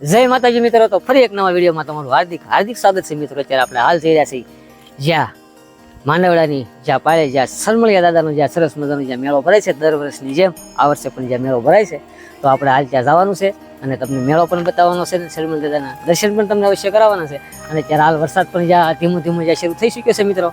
જય માતાજી મિત્રો, તો ફરી એક નવા વિડીયોમાં તમારું હાર્દિક હાર્દિક સ્વાગત છે મિત્રો. અત્યારે આપણે હાલ થઈ રહ્યા છીએ જ્યાં માંડવડાની જ્યાં પાળે, જ્યાં સરમળિયા દાદાનો જ્યાં સરસ મજાનો જ્યાં મેળો ભરાય છે, દર વર્ષની જેમ આ વર્ષે પણ જ્યાં મેળો ભરાય છે, તો આપણે હાલ ત્યાં જવાનું છે અને તમને મેળો પણ બતાવવાનો છે અને સરમળ દાદાના દર્શન પણ તમને અવશ્ય કરાવવાના છે. અને ત્યારે હાલ વરસાદ પણ જ્યાં ધીમો ધીમો જ્યાં શરૂ થઈ ચૂક્યો છે મિત્રો.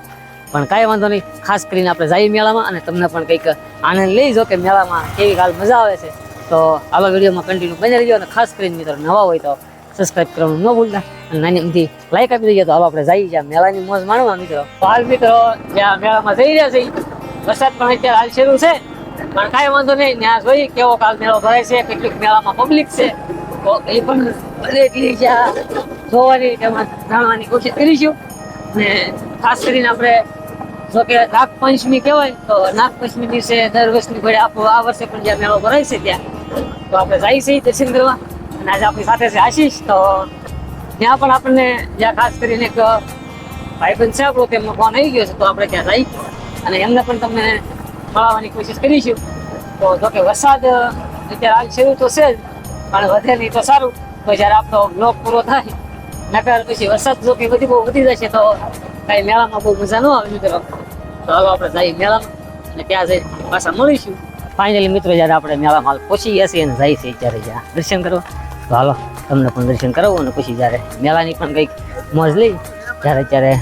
પણ કાંઈ વાંધો નહીં, ખાસ કરીને આપણે જઈએ મેળામાં અને તમને પણ કંઈક આનંદ લઈ જો કે મેળામાં કેવી હાલ મજા આવે છે. તો આવા વિડીયોમાં કન્ટિન્યુ બની રહ્યો અને ખાસ કરીને મિત્રો નવા હોય તો સબસ્ક્રાઇબ કરવાનું ન ભૂલતા અને નાની અમથી લાઈક આપી દઈએ તો હવે આપણે જઈએ જ્યાં મેળાની મોજ માણવા મિત્રો. હાલ મિત્રો જ્યાં મેળામાં જઈ રહ્યા છે વરસાદ પણ અત્યારે હાલ શરૂ છે. પણ કાંઈ વાંધો નહીં, ત્યાં જોઈએ કેવો કાલ મેળો ભરાય છે, કેટલીક મેળામાં પબ્લિક છે. તો એ પણ ભલે એટલી જોવાની જાણવાની કોશિશ કરીશું. અને ખાસ કરીને આપણે જો કે નાગપંચમી કહેવાય, તો નાગપંચમી દિવસે દર વર્ષની ઘડે આપણો આ વર્ષે પણ જ્યાં મેળો ભરાય છે ત્યાં. તો આપણે જઈએ છીએ દર્શન કરવા અને આજે આપણી સાથે છે આશીષ. તો ત્યાં પણ આપણને જ્યાં ખાસ કરીને એક ભાઈબંધ છે આપણો, તેમનો ફોન આવી ગયો છે, તો આપણે ત્યાં જઈ અને એમને પણ તમને મળવાની કોશિશ કરીશું. તો જો કે વરસાદ અત્યારે હાલ શરૂ તો છે જ, પણ વધે નહીં તો સારું. તો જ્યારે આપણો બ્લોક પૂરો થાય, નકર પછી વરસાદ જો કે બધી બહુ વધી જશે, તો કાંઈ મેળામાં બહુ મજા ન આવે તો. હાલો આપણે જઈએ મેળામાં અને ત્યાં જઈ પાછા મળીશું. ફાઇનલી મિત્રો જ્યારે આપણે મેળામાં માલ પહોંચી ગયા છીએ અને જાય છે ત્યારે જ્યાં દર્શન કરવા તો હાલો તમને પણ દર્શન કરાવું અને પછી જ્યારે મેળાની પણ કંઈક મોજ લઈ ત્યારે ત્યારે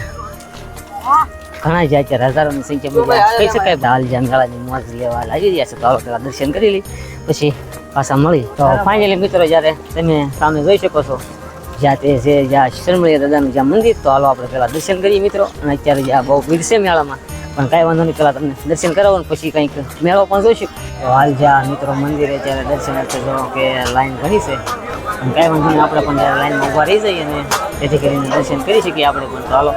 ઘણા જાય ત્યારે હજારોની સંખ્યામાં કહી શકાય. હાલ જ્યાં મેળાની મોજ લેવા લાગી રહ્યા છે તો હાલો પેલા દર્શન કરી લઈ પછી પાછા મળી તો ફાઇનલી મિત્રો જ્યારે તમે સામે જોઈ શકો છો જ્યાં તે છે જ્યાં શરમળિયા દાદાનું જ્યાં મંદિર તો હાલો આપણે પહેલાં દર્શન કરીએ મિત્રો. અને અત્યારે જ્યાં બહુ ભીડ છે મેળામાં પણ કાંઈ વાંધો નહીં, પેલા તમને દર્શન કરાવો ને પછી કંઈક મેળો પણ જોઈશું. તો હાલ જ્યાં મિત્રો મંદિરે ત્યારે દર્શન અર્થે જો કે લાઈન ઘણી છે, પણ કાંઈ વાંધો નહીં, આપણે પણ ત્યારે લાઈનમાં ઊભા રહી જઈએ અને જેથી કરીને દર્શન કરી શકીએ આપણે પણ. તો હાલો.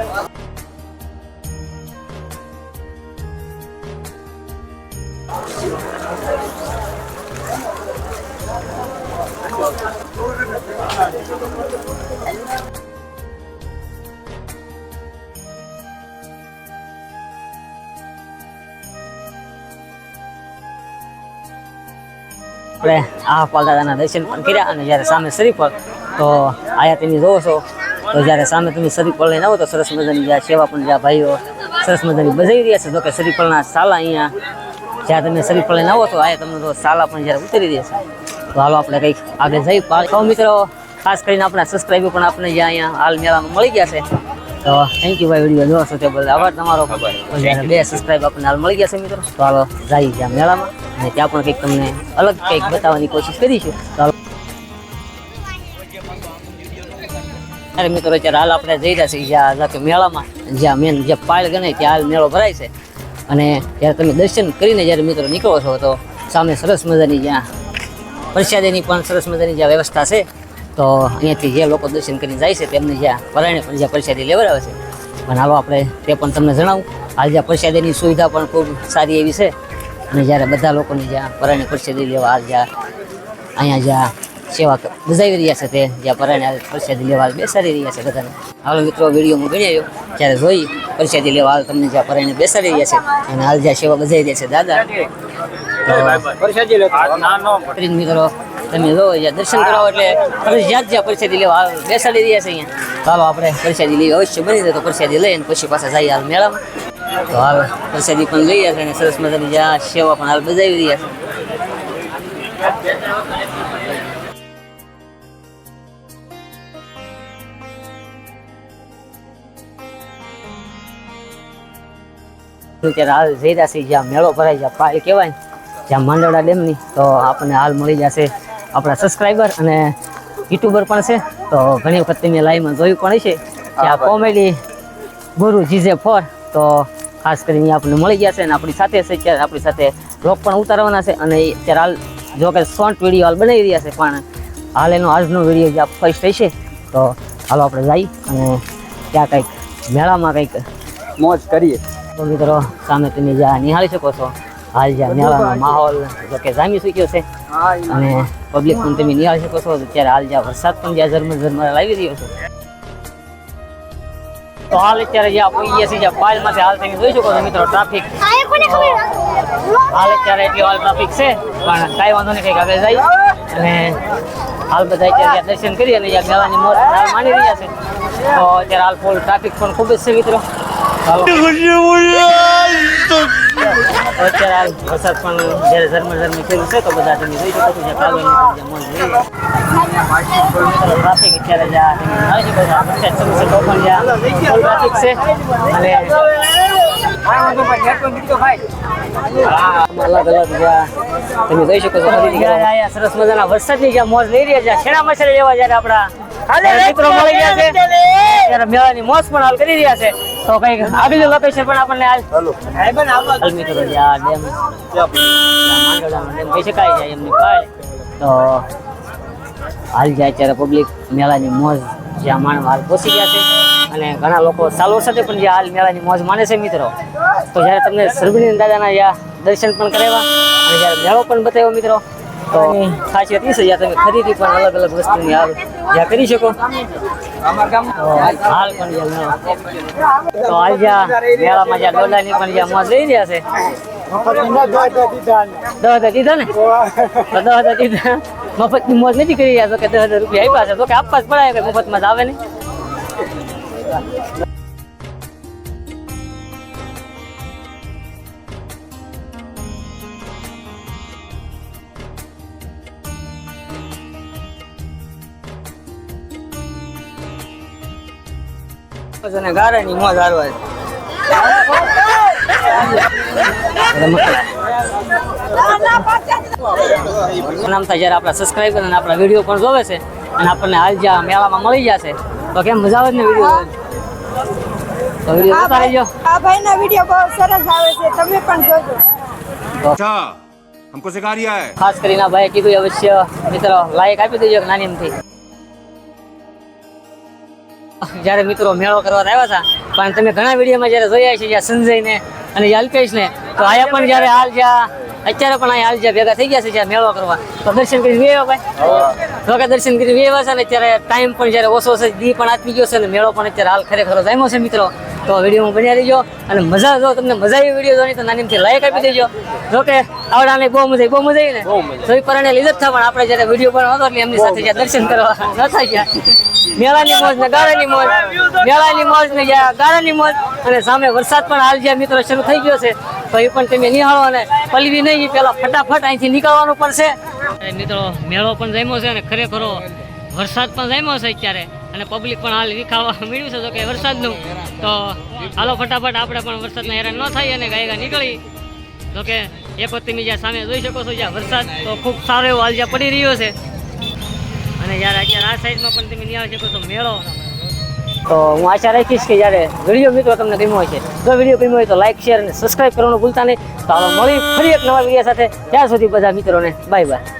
આપણે આ પાલદાદાના દર્શન પણ કર્યા અને જ્યારે સામે શ્રીફળ તો આયા તમે જોવો છો, તો જ્યારે સામે તમે શ્રીફળ લઈને આવો, તો સરસ મજાની જ્યાં સેવા પણ જ્યાં ભાઈઓ સરસ મજાની બજાવી રહ્યા છે. તો કે શરીફળના સાલા અહીંયા, જ્યાં તમે શરીફળ લઈને આવો તો આયા તમને તો સાલા પણ જ્યારે ઉતરી રહ્યા છે. તો હાલો આપણે કંઈક આગળ જઈ તો મિત્રો, ખાસ કરીને આપણા સબસ્ક્રાઈબર પણ આપણે જ્યાં અહીંયા હાલ મેળામાં મળી ગયા છે. તો થેન્ક યુ ભાઈ વીડિયો જોવા છો તે બદલ આભાર તમારો. બે સબસ્ક્રાઈબ આપણને હાલ મળી ગયા છે મિત્રો, તો હાલો જઈએ જ્યાં મેળામાં. અને ત્યાં પણ કંઈક તમને અલગ કંઈક બતાવવાની કોશિશ કરીશું. તો ત્યારે મિત્રો, અત્યારે હાલ આપણે જઈ રહ્યા છીએ જ્યાં કે મેળામાં, જ્યાં મેન જે પાળ ગણાય ત્યાં હાલ મેળો ભરાય છે. અને જ્યારે તમે દર્શન કરીને જ્યારે મિત્રો નીકળો છો, તો સામે સરસ મજાની જ્યાં પ્રસાદીની પણ સરસ મજાની જ્યાં વ્યવસ્થા છે, તો અહીંયાથી જે લોકો દર્શન કરીને જાય છે, તેમને જ્યાં પરાયણે પણ જ્યાં પ્રસાદી લેવડાવે છે. પણ હાલો આપણે તે પણ તમને જણાવું. હાલ જ્યાં પ્રસાદીની સુવિધા પણ ખૂબ સારી એવી છે અને જ્યારે બધા લોકોને જ્યાં પરાયણ પ્રસાદી લેવા હાલ જ્યાં અહીંયા જ્યાં સેવા બજાવી રહ્યા છે તે, જ્યાં પરાયણ પ્રસાદી લેવા બેસાડી રહ્યા છે બધાને. હાલો મિત્રો વીડિયો ગણી આવ્યો જ્યારે જોઈ પ્રસાદી લેવા હાલ તમને જ્યાં પરાયણ બેસાડી રહ્યા છે અને હાલ જ્યાં સેવા બજાવી રહ્યા છે દાદા. મિત્રો, તમે જો દર્શન કરાવો એટલે ફરજિયાત જ્યાં પ્રસાદી લેવા બેસાડી રહ્યા છે અહીંયા. ચાલો આપણે પ્રસાદી લઈએ અવશ્ય બની જાય તો પ્રસાદી લઈએ પછી પાછા જઈએ હાલ મેળામાં. તો હાલ પ્રસાદી પણ લઈ રહ્યા છે અને સરસ મજાની જ્યાં સેવા પણ હાલ બજાવી રહ્યા છે. ત્યારે હાલ જઈ રહ્યા છીએ જ્યાં મેળો ભરાય જ્યાં પાય કહેવાય જ્યાં માંડવડા ડેમની તો આપણને હાલ મળી જશે આપણા સબસ્ક્રાઈબર અને યુટ્યુબર પણ છે. તો ઘણી વખત તમે લાઈવમાં જોયું પણ છે કે આ કોમેડી ગુરુ જીજે ફોર તો ખાસ કરીને આપણને મળી ગયા છે અને આપણી સાથે છે અત્યારે આપણી સાથે રોક પણ ઉતારવાના છે અને અત્યારે હાલ જો કે શોર્ટ વીડિયો હાલ બનાવી રહ્યા છે પણ હાલ એનો આજનો વીડિયો જે ફર્સ્ટ રહેશે તો હાલો આપણે જઈ અને ત્યાં કંઈક મેળામાં કંઈક મોજ કરીએ. તો મિત્રો સામે તમે જ્યાં નિહાળી શકો છો હાલ જ્યાં મેળાનો માહોલ જો કે જામી ચૂક્યો છે અને પબ્લિક પણ તમે નિહાળી શકો છો. અત્યારે હાલ જ્યાં વરસાદ પણ જ્યાં ઝરમર ઝરમર લાવી રહ્યો છે. તો હાલ અત્યારે જે પહોંચી ગયા છીએ પાલમાંથી હાલ તમે જોઈ શકો છો મિત્રો ટ્રાફિક હાલ અત્યારે એટલી હાલ ટ્રાફિક છે પણ કાંઈ વાંધો નહીં કંઈક આગળ જાય અને હાલ બધા અત્યારે ત્યાં દર્શન કરી અને અહીંયા મેળાની મોત માની રહ્યા છે. તો અત્યારે હાલ ફૂલ ટ્રાફિક પણ ખૂબ જ છે મિત્રો. અત્યારે હાલ વરસાદ પણ જ્યારે ઝરમર ઝરમી થયું છે તો બધા તમે જોઈ શકો છો જે પણ મોજ. ટ્રાફિક અત્યારે જ્યાં જ્યાં ટ્રાફિક છે અને અલગ અલગ તમે જોઈ શકો છો સરસ મજાના વરસાદની જ્યાં મોજ લઈ રહ્યા છે છેડા મસાલે લેવા જયારે આપણા મિત્રો મળી ગયા છે ત્યારે મેળાની મોજ પણ હાલ કરી રહ્યા છે. તો કંઈક આગલું લોકેશન પણ આપણને હાલ. મિત્રો ડેમ કહી શકાય છે એમની તો હાલ જાય અત્યારે પબ્લિક મેળાની મોજ જ્યાં માણવા હાલ પહોંચી ગયા છે. અને ઘણા લોકો ચાલુ સાથે પણ જ્યાં હાલ મેળાની મોજ માને છે મિત્રો. તો જ્યારે તમને સરબણી દાદાના યા દર્શન પણ કરાવ્યા અને જ્યારે મેળો પણ બતાવ્યો મિત્રો તો ખાસિયત એ છે જ્યાં તમે ખરીદી પણ અલગ અલગ વસ્તુની હાલ જ્યાં કરી શકો. હાલ પણ તો હાલ જ્યાં મેળામાં જ્યાં ડોલાની પણ જ્યાં મોજ લઈ રહ્યા છે. દસ હજાર દીધા ને. તો દસ હજાર દીધા. મફતની મોજ નથી કરી રહ્યા તો કે દસ હજાર રૂપિયા આપ્યા છે. તો કે આપવા જ પડાય કે મફતમાં જ આવે નહીં અને ગારાની મોજ હારવા નામ થાય જ્યારે આપણે સબસ્ક્રાઈબ કરે અને વીડિયો પણ જોવે છે અને આપણને હાલ જ્યાં મેળામાં મળી જશે તો કેમ મજા આવે ને વીડિયો તો વીડિયો જોતા રહેજો આ ભાઈના વીડિયો બહુ સરસ આવે છે તમે પણ જોજો. અચ્છા હમકો સિખા રહ્યા હે ખાસ કરીને ભાઈ કીધું અવશ્ય મિત્રો લાઈક આપી દેજો નાની એમથી જ્યારે મિત્રો મેળો કરવા આવ્યા હતા પણ તમે ઘણા વિડીયોમાં જ્યારે જોયા છે જ્યાં સંજયને અને અલ્પેશને તો આયા પણ જ્યારે હાલ જ્યાં અત્યારે પણ અહીંયા આવી જાય ભેગા થઈ ગયા છે મેળો કરવા તો દર્શન કરી વેવા ભાઈ. તો કે દર્શન કરી વેવા છે ને અત્યારે ટાઈમ પણ જ્યારે ઓછો છે દી પણ આપી ગયો છે ને મેળો પણ અત્યારે હાલ ખરેખર જામ્યો છે મિત્રો. તો વિડીયોમાં બન્યા રહીજો અને મજા જો તમને મજા આવી વીડિયો જોવાની તો નાનીમથી લાઈક આપી દેજો. જો કે આવડાને બહુ મજા બહુ મજા આવી ને? તો એ પરણે લીધે જ થા પણ આપણે જ્યારે વીડિયો બનાવતો એટલે એમની સાથે જ્યાં દર્શન કરવા ન થઈ ગયા. મેળાની મોજ ને ગાળાની મોજ મેળાની મોજ ને ગાળાની મોજ અને સામે વરસાદ પણ હાલ જ્યાં મિત્રો શરૂ થઈ ગયો છે તો પણ તમે નિહાળો અને પલવી નહીં પેલા ફટાફટ અહીંથી નીકળવાનું છે મિત્રો, મેળો પણ જામ્યો છે અને ખરેખર વરસાદ પણ જામ્યો છે અત્યારે અને પબ્લિક પણ હાલ વિખાવા મળ્યું છે તો કે વરસાદનું. તો હાલો ફટાફટ આપણે પણ વરસાદના હેરાન ન થાય અને ગાયગા નીકળી. તો કે એક વખત તમે જ્યાં સામે જોઈ શકો છો જ્યાં વરસાદ તો ખૂબ સારો એવો હાલ જ્યાં પડી રહ્યો છે. અને જ્યારે અત્યારે આ સાઈડમાં પણ તમે નિહાળી શકો છો મેળો. તો હું આશા રાખીશ કે જ્યારે વીડિયો મિત્રો તમને ગમ્યો છે જો વીડિયો ગમ્યો હોય તો લાઈક શેર અને સબસ્ક્રાઈબ કરવાનું ભૂલતા નહીં. તો આવો મળી ફરી એક નવા વીડિયો સાથે. ત્યાં સુધી બધા મિત્રોને બાય બાય